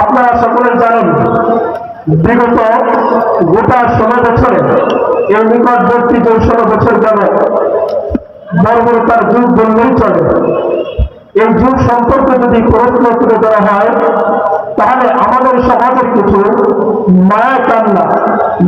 আপনারা সকলে জানেন, বিগত গোটা ষোলো বছরে, এই নিকটবর্তী যে ষোলো বছর গেল বর্বরতার যুগ বললেই চলে। এই যুগ সম্পর্কে যদি প্রশ্ন তুলে দেওয়া হয়, তাহলে আমাদের সমাজের কিছু মায়া কান্না,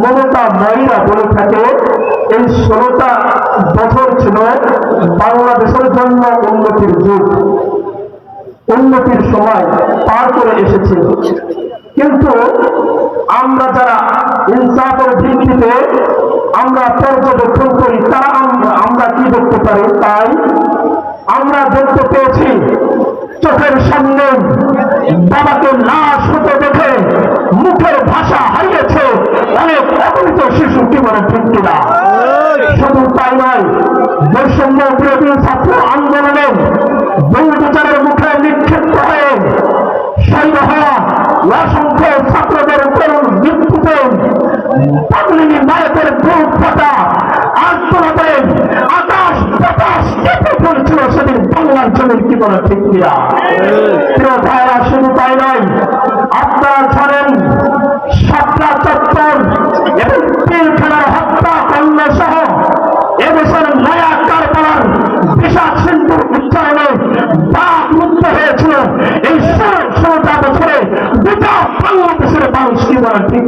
মমতা ময়রা বলে থাকে এই ষোলোটা বছর ছিল বাংলাদেশের জন্য উন্নতির যুগ। উন্নতির সময় পার করে এসেছে। কিন্তু আমরা যারা ইনসাফের ভিত্তিতে আমরা পর্যবেক্ষণ করি তারা আমরা- কি দেখতে পারি তাই আমরা দেখতে পেয়েছি, চোখের সামনে বাবাকে লাশ হতে দেখে মুখের ভাষা হারিয়েছে অনেক অগণিত শিশু কি বলে ঠিক কিনা বৈষম্য বিরোধী ছাত্র আন্দোলনে বহুবিচারের মুখে নিক্ষিপ্ত হয়ে শহীদ হওয়া অসংখ্য ছাত্রদের করুণ মৃত্যুতে পাগলিনী নায়কের বুক ফাটা আন্দোলনে আকাশ বাতাস কেঁপে পড়েছিল সেদিন বাংলার জমির কি বলে ঠিক প্রিয় ভাইরা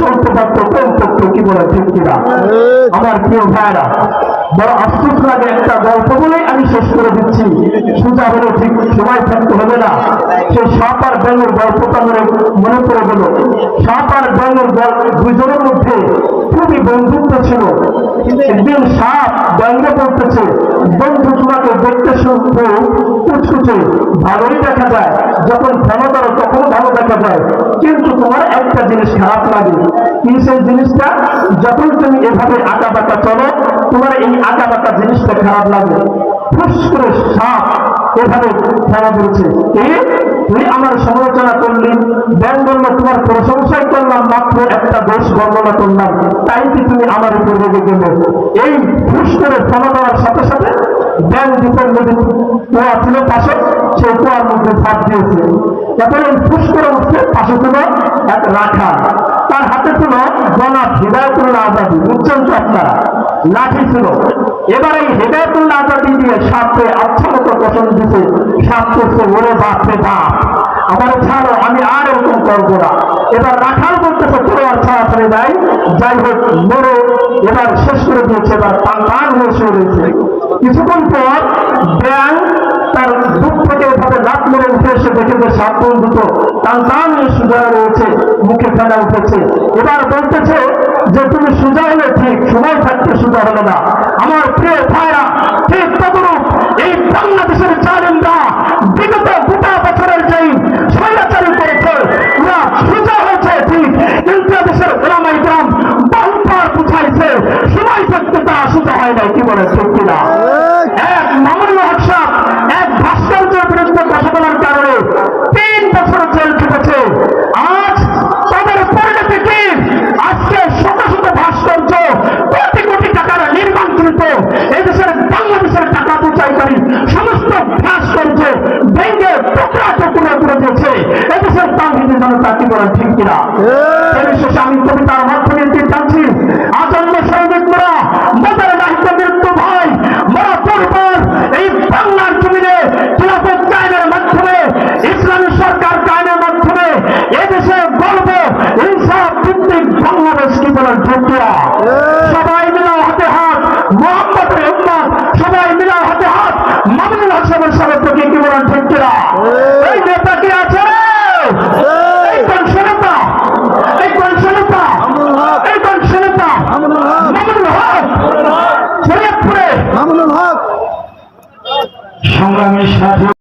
চলতে আমি শেষ করে দিচ্ছি। সোজা হলে ঠিক সময় থাকতে হবে না। সেই সাপ আর ব্যাঙের গল্পটা মনে মনে পড়ে গেল। সাপ আর দুজনের মধ্যে খুবই বন্ধুত্ব ছিল। একদিন সাপ ব্যঙ্গ করতেছে। বন্ধু তোমাকে দেখতে শুনতে কুচকুচে ভালোই দেখা যায়। যখন করো তখন ভালো দেখা যায়। কিন্তু তোমার একটা জিনিস খারাপ লাগে। কি সেই জিনিসটা? যখন তুমি এভাবে আঁকা বাঁকা চলো, তোমার এই আঁকা বাঁকা জিনিসটা খারাপ লাগে। ফুস সাপ এভাবে খেলা করেছে তুই আমার সমালোচনা করলি ব্যাং বলল তোমার প্রশংসাই করলাম, মাত্র একটা দোষ বর্ণনা করলাম। তাই কি তুমি আমার উপর রেগে গেলে? এই ফুস করে ফলো দেওয়ার সাথে সাথে ব্যাং দ্বীপের নদী কুয়া ছিল পাশে কুয়ার মধ্যে ঝাঁপ দিয়েছে এই ফুস করে উঠছে পাশে ছিল এক রাখা। তার হাতে ছিল জনাব হৃদয়তুল্লাহ আজাদি বুঝছেন তো আপনারা লাঠি ছিল। এবার এই হৃদয়তুল্লাহ আজাদি দিয়ে সাপকে আচ্ছা পছন্দ দিতে সাপ করছে, ওরে বাপরে বাপ, আমার ছাড়ো, আমি আর এরকম করব না। এবার রাখাল করতেছে তোর আর ছাড়া ছেড়ে দেয় যাই হোক, মরে। এবার শেষ করে দিয়েছে, এবার টান হয়ে শুয়ে রয়েছে। কিছুক্ষণ পর ব্যাং তার বুক থেকে এভাবে লাভ মেরে উঠে এসে দেখে যে সাপ বন্ধুত টান টান হয়ে সুজা রয়েছে, মুখে ফেলা উঠেছে। এবার বলতেছে যে তুমি সুজা হলে ঠিক, সময় থাকতে সুজা হলো না। আমার প্রিয় ভাইরা, ঠিক তদরূপ এই বাংলাদেশের জালেমরা বিগত গোটা বছরের যেই স্বৈরাচারী করেছে ওরা সোজা হয়েছে ঠিক। কিন্তু দেশের ওলামাই গ্রাম বহুবার বুঝাইছে, সময় থাকতে তা সোজা হয় নাই, কি বলে কিনা? এর শেষে আমি কবিতার মাধ্যমে দিতে চাচ্ছি। আজন্ম সৈনিকরা মোদের দায়িত্ব মৃত্যু ভাই মোরা পূর্বর এই বাংলার জমিনে খিলাফত কায়নের মাধ্যমে ইসলামী সরকার কায়নের মাধ্যমে এদেশে গর্ব ইনসাফ ভিত্তিক বাংলাদেশ কি বলেন যোগ্যা সবাই মিলে হাতে হাত মোহাম্মদের উম্মত সবাই মিলে হাতে হাত মামুনুল হাসানের সাথে কি বলেন কিনা এই নেতা কি আছে? সংগ্রামের সাথে